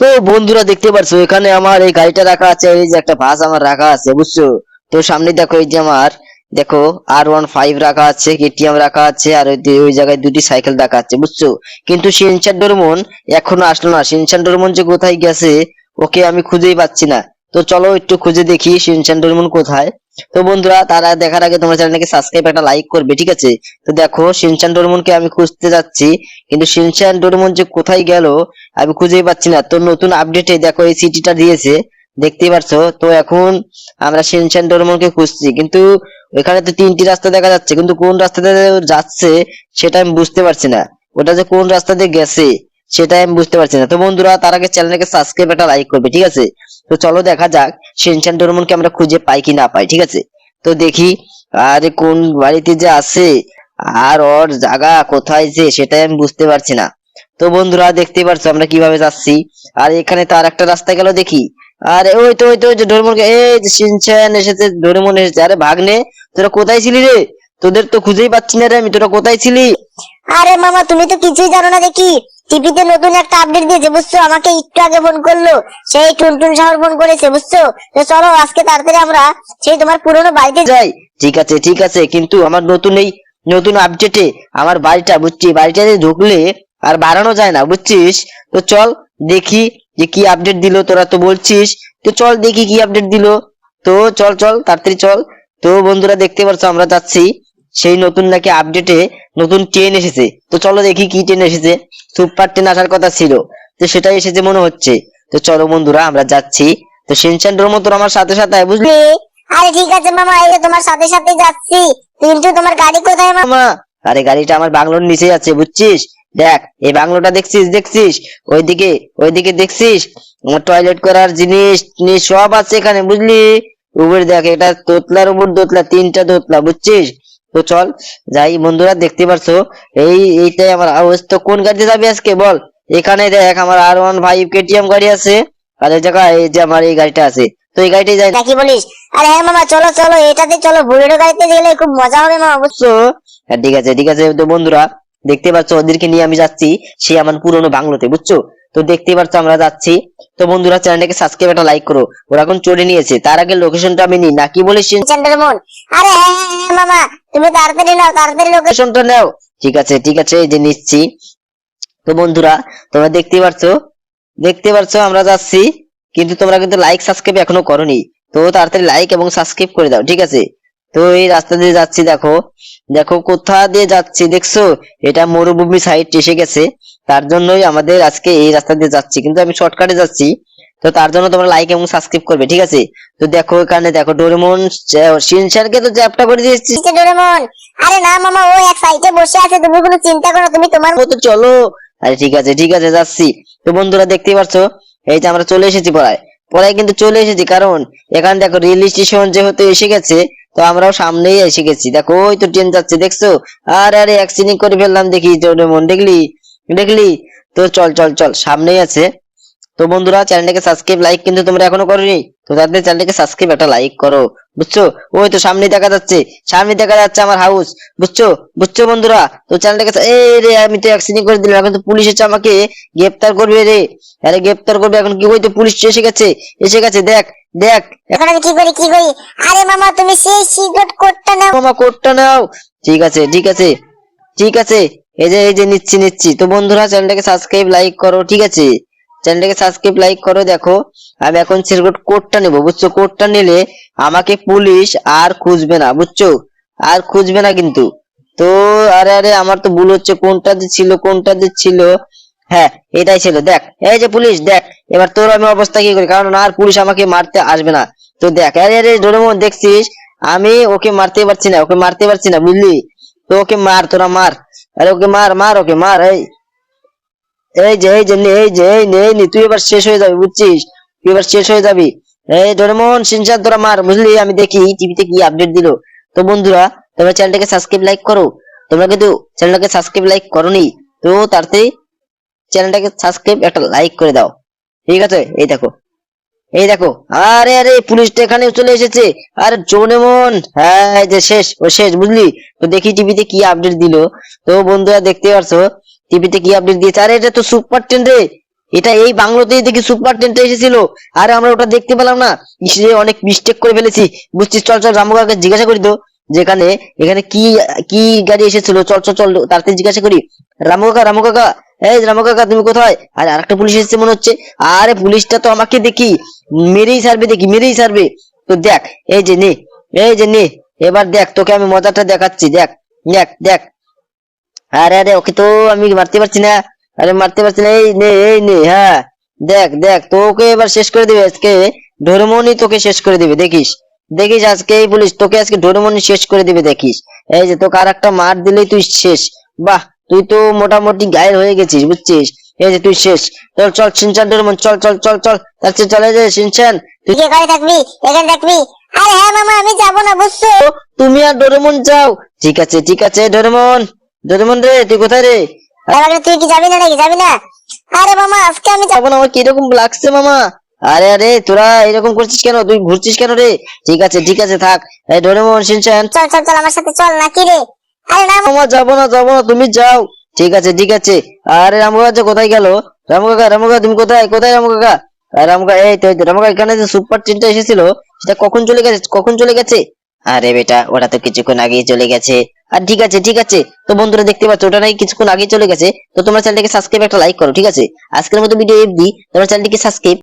তো বন্ধুরা দেখতে পারছ, এখানে আমার এই গাড়িটা রাখা আছে, এই যে একটা বাস আমার রাখা আছে, বুঝছ? তো সামনে দেখো, এই যে আমার, দেখো আর ওয়ান ফাইভ রাখা আছে কেটিএম রাখা আছে, আর ওই জায়গায় দুটি সাইকেল রাখা আছে, বুঝছ? কিন্তু সিনচান ডোরমন এখনও আসলো না। সিনচান ডোরমন যে কোথায় গেছে, ওকে আমি খুঁজেই পাচ্ছি না। তো চলো একটু খুঁজে দেখি সিনচান ডোরমন কোথায়। তো বন্ধুরা, তারা দেখার আগে তোমার চ্যানেলকে সাবস্ক্রাইব একটা লাইক করবে, ঠিক আছে? তো দেখো সিনচান ডোরমনকে আমি খুঁজতে যাচ্ছি, কিন্তু সিনচান ডোরমন যে কোথায় গেল, আমি খুঁজেই পাচ্ছি না। তো নতুন আপডেটে দেখো, এই সিটিটা দিয়েছে, দেখতেই পারছ? তো এখন আমরা সিনচান ডোরমনকে খুঁজছি, কিন্তু এখানে তো তিনটি রাস্তা দেখা যাচ্ছে, কিন্তু কোন রাস্তা দিয়ে যাচ্ছে, সেটা আমি বুঝতে পারছি না। ওটা যে কোন রাস্তা দিয়ে গেছে সেটা আমি বুঝতে পারছি না। তো বন্ধুরা, তার আগে চ্যানেলকে সাবস্ক্রাইব একটা লাইক করবে, ঠিক আছে? তো চলো দেখা যাক সিনচান ডোরমনকে আমরা খুঁজে পাই কি না পাই, ঠিক আছে? তো দেখি, আরে কোন বাড়িতে যে আছে, আর ওর জায়গা কোথায় যে, সেটাই আমি বুঝতে পারছি না। তো বন্ধুরা দেখতে পারছ আমরা কীভাবে যাচ্ছি। আর এখানে তার একটা রাস্তা গেল, দেখি। আরে, ওই তো ওই তো, ওই যে ডোরেমনকে এই যে শিনচ্যান এসেছে ডোরেমন এসেছে। আরে ভাগ্নে, তোরা কোথায় ছিলি রে? তোদের তো খুঁজেই পাচ্ছি না রে আমি, তোরা কোথায় ছিলি? আরে মামা, তুমি তো কিছুই জানো না দেখি। টিভিতে নতুন একটা আপডেট দিয়েছে, বুঝছ? আমাকে একটু আগে ফোন করল। সেই টুনটুন শহর ফোন করেছে, বুঝছ? তো চলো, আজকে তাড়াতাড়ি আমরা সেই তোমার পুরনো বাড়িতে যাই। ঠিক আছে ঠিক আছে, কিন্তু আমার নতুন এই নতুন আপডেটে আমার বাড়িটা, বুঝছি? বাড়িটাতে ঢুকলে আর বাড়ানো যায় না, বুঝছিস? তো চল দেখি যে কি আপডেট দিল, তোরা তো বলছিস। তো চল দেখি কি আপডেট দিল। তো চল চল, তাড়াতাড়ি চল। তো বন্ধুরা দেখতে পারছ, আমরা যাচ্ছি। সেই নতুন নাকি আপডেটে নতুন ট্রেন এসেছে। তো চলো দেখি কি ট্রেন এসেছে। সুপার ট্রেন আসার কথা ছিল। তো সেটাই এসেছে মনে হচ্ছে। তো চলো বন্ধুরা আমরা যাচ্ছি। তো সেনচান মতো আমার সাথে সাথে বুঝলি? আরে ঠিক আছে মামা এই তোমার সাথে সাথে যাচ্ছি। কিন্তু তোমার গাড়ি কোথায় মামা আরে গাড়িটা আমার বাংলোর নিচে আছে বুঝছিস? দেখ এই বাংলোটা দেখছিস দেখছিস? ওইদিকে ওইদিকে দেখছিস? আমার টয়লেট করার জিনিস সব আছে এখানে বুঝলি? উপরে দেখ এটা দোতলার উপর দোতলা তিনটা দোতলা বুঝছিস? তো চল যাই বন্ধুরা দেখতে পারছ? এই এইটাই আমার আওয়াজ। তো কোন গাড়িতে যাবি আজকে? বল। এখানে দেখ আমার আর ওয়ান ফাইভ কেটিএম গাড়ি আছে। আর এই জায়গায় এই যে আমার এই গাড়িটা আছে। তো এই গাড়িটাই যাই। কি বলিস। আরে হ্যাঁ মামা চলো চলো এটাতে চলো। বুলেটো গাড়িতে গেলে খুব মজা হবে মামা বুঝছ? হ্যাঁ ঠিক আছে ঠিক আছে। তো বন্ধুরা দেখতে পাচ্ছ ওদেরকে নিয়ে আমি যাচ্ছি। সেই আমার পুরনো বাংলোতে বুঝছ? তো দেখতে পাচ্ছ আমরা যাচ্ছি। তো বন্ধুরা চ্যানেলটাকে সাবস্ক্রাইব একটা লাইক করো। ওরা এখন চলে নিয়েছে। তার আগে লোকেশনটা আমি নিই। না কি বলিস মন। আরে হ্যাঁ হ্যাঁ, হ্যাঁ, মামা তুমি তাড়াতাড়ি নাও তাড়াতাড়ি লোকেশনটা নাও। ঠিক আছে ঠিক আছে এই যে নিচ্ছি। তো বন্ধুরা তোমরা দেখতে পাচ্ছ দেখতে পাচ্ছ আমরা যাচ্ছি। কিন্তু তোমরা কিন্তু লাইক সাবস্ক্রাইব এখনও করনি। তো তাড়াতাড়ি লাইক এবং সাবস্ক্রাইব করে দাও ঠিক আছে? তো এই রাস্তা দিয়ে যাচ্ছি দেখো। দেখো কোথা দিয়ে যাচ্ছি দেখছ? এটা মরুভূমি সাইড এসে গেছে। তার জন্যই আমাদের আজকে এই রাস্তা দিয়ে যাচ্ছি। কিন্তু আমি শর্টকাটে যাচ্ছি তো তার জন্য তোমরা লাইক এবং সাবস্ক্রাইব করবে ঠিক আছে? তো দেখো এখানে দেখো ডোরেমন শিনচানকে তো চ্যাপটা করে দিয়েছি। ডোরেমন আরে না মামা ও এক সাইডে বসে আছে তুমি কোনো চিন্তা করো তুমি তোমার মতো চলো। আরে ঠিক আছে ঠিক আছে যাচ্ছি। তো বন্ধুরা দেখতেই পারছ এই যে আমরা চলে এসেছি পড়ায়। পড়ায় কিন্তু চলে এসেছি কারণ এখানে দেখো রেল স্টেশন যেহেতু এসে গেছে তো আমরাও সামনেই এসে গেছি। দেখো ওই তো ট্রেন যাচ্ছে দেখছ? আরে আরে অ্যাক্সিডেন্ট করে ফেললাম দেখি ডোরেমন দেখলি? দেখলি? তো চল চল চল সামনেই আছে। তো বন্ধুরা চ্যানেলটাকে সাবস্ক্রাইব লাইক কিন্তু তোমরা এখনও করোনি? তো তাদের চ্যানেলটাকে সাবস্ক্রাইব একটা লাইক করো বুঝছ? ওই তো সামনে দেখা যাচ্ছে সামনে দেখা যাচ্ছে আমার হাউস বুঝছ? বুঝছ বন্ধুরা? তো চ্যানেলটাকে এই রে আমি তো অ্যাক্সিডেন্ট করে দিলাম এখন তো পুলিশ এসে আমাকে গ্রেপ্তার করবে রে। আরে গ্রেফতার করবে এখন কি ওই তো পুলিশ এসে গেছে এসে গেছে দেখ দেখ। এখন আমি কি করি কি করি? আরে মামা তুমি সেই সিগারেট কোডটা নাও। মামা কোডটা নাও। ঠিক আছে ঠিক আছে ঠিক আছে। এই যে এই যে নিচ্ছি নিচ্ছি। তো বন্ধুরা, চ্যানেলটাকে সাবস্ক্রাইব লাইক করো, ঠিক আছে? চ্যানেলটাকে সাবস্ক্রাইব লাইক করো, দেখো। আমি এখন সিলগোট কোডটা নেব, বুঝছ? কোডটা নিলে আমাকে পুলিশ আর খুঁজবে না, বুঝছ? আর খুঁজবে না কিন্তু। তো, আরে আরে, আমার তো ভুল হচ্ছে। কোনটা দিচ্ছিল কোনটা দিচ্ছিল হ্যাঁ এটাই ছিল। দেখ, এই যে পুলিশ দেখ, এবার তোর আমি অবস্থা কি করি? কারণ আর পুলিশ আমাকে মারতে আসবে না। তো দেখ, আরে আরে, ডোরেমন, দেখছিস? আমি ওকে মারতে পারছি না, ওকে মারতে পারছি না, বুঝলি? তো ওকে মার, তোরা মার। আরে ওকে মার মার ওকে মার এই। এই যে এই যে এই যে এই নে, নে, তুই এবার শেষ হয়ে যাবি বুঝছিস? তুই এবার শেষ হয়ে যাবি। এই ডোরেমন সিনচান তোরা মার বুঝলি? আমি দেখি টিভিতে কি আপডেট দিলো। তো বন্ধুরা তোমরা চ্যানেলটাকে সাবস্ক্রাইব লাইক করো। তোমরা কিন্তু চ্যানেলটাকে সাবস্ক্রাইব লাইক করোনি। তো তাড়াতাড়ি চ্যানেলটাকে সাবস্ক্রাইব একটা লাইক করে দাও। ঠিক আছে? এই দেখো। এই দেখো, আরে আরে, পুলিশটা এখানে চলে এসেছে। আরে জোনেমন হ্যাঁ যে শেষ, ও শেষ, বুঝলি? তো দেখি টিভিতে কি আপডেট দিলো। তো বন্ধুরা, দেখতে পারছ? টিভিতে কি আপডেট দিয়েছে? আরে, এটা তো সুপার ট্রেন রে। এটা এই বাংলোতেই দেখি সুপার ট্রেনটা এসেছিল। আরে, আমরা ওটা দেখতে পেলাম না। ইসে অনেক মিস্টেক করে ফেলেছি। বুঝছিস? চল চল রামু কাকাকে জিজ্ঞাসা করি তো। যেখানে, এখানে কি কি গাড়ি এসেছিল? চল চল চল, তাড়াতাড়ি জিজ্ঞাসা করি। রামু কাকা রামু কাকা এই রামু কাকা, তুমি কোথায়? আর আরেকটা পুলিশ এসেছে মনে হচ্ছে। আরে পুলিশটা তো আমাকে দেখি। মেরেই সারবে দেখি, মেরেই সারবে তো দেখ, এই যে নে, এই যে নে, এবার দেখ, তোকে আমি মজাটা দেখাচ্ছি, দেখ দেখ দেখ। আরে আরে, ওকে তো আমি মারতে পারছি না। আরে মারতে পারছি না, এই নে এই নে হ্যাঁ। দেখ দেখ, তোকে এবার শেষ করে দিবে আজকে। ডোরেমনই তোকে শেষ করে দিবে, দেখিস। দেখিস আজকে এই পুলিশ, তোকে আজকে ডোরেমনই শেষ করে দিবে, দেখিস। এই যে তোকে আর একটা মার দিলেই তুই শেষ। বাহ তুই তো মোটামুটি গায়ের হয়ে গেছিস বুঝছিস? এই যে তুই শেষ। চল চল সিনচান ডোরেমন চল চল চল চল। তার চলে যায় সিনচান। তুই তুই এখানে থাকবি এখানে থাকবি। আরে হ্যাঁ মামা আমি যাব না বুঝছ? তুমি আর ডোরেমন যাও। ঠিক আছে ঠিক আছে ডোরেমন। ডোরেমন রে তুই কোথায় রে? তাহলে তুই কি যাবি না নাকি? যাবি না? আরে মামা আজকে আমি যাব যাব না আমার কীরকম লাগছে মামা? আরে আরে তোরা এরকম করছিস কেন? তুই ঘুরছিস কেন রে? ঠিক আছে ঠিক আছে থাক। এই ডোরেমন সিনচান। চল চল চল আমার সাথে চল নাকি রে? মামা যাব না যাব না তুমি যাও। ঠিক আছে ঠিক আছে। আরে রামু কাকা কোথায় গেল? রামু কাকা রামু কাকা তুমি কোথায়? কোথায় রামু কাকা? রামু কাকা এই তো, রামু কাকা এখানে যে সুপার ট্রেনটা এসেছিল সেটা কখন চলে গেছে কখন চলে গেছে? আরে বেটা ওটা তো কিছুক্ষণ আগেই চলে গেছে। আর ঠিক আছে ঠিক আছে। তো বন্ধুরা দেখতে পাচ্ছ ওটা নাকি কিছুক্ষণ আগেই চলে গেছে। তো তোমরা চ্যানেলটাকে সাবস্ক্রাইব একটা লাইক করো ঠিক আছে? আজকের মতো ভিডিও এফ দি তোমরা চ্যানেলটিকে সাবস্ক্রাইব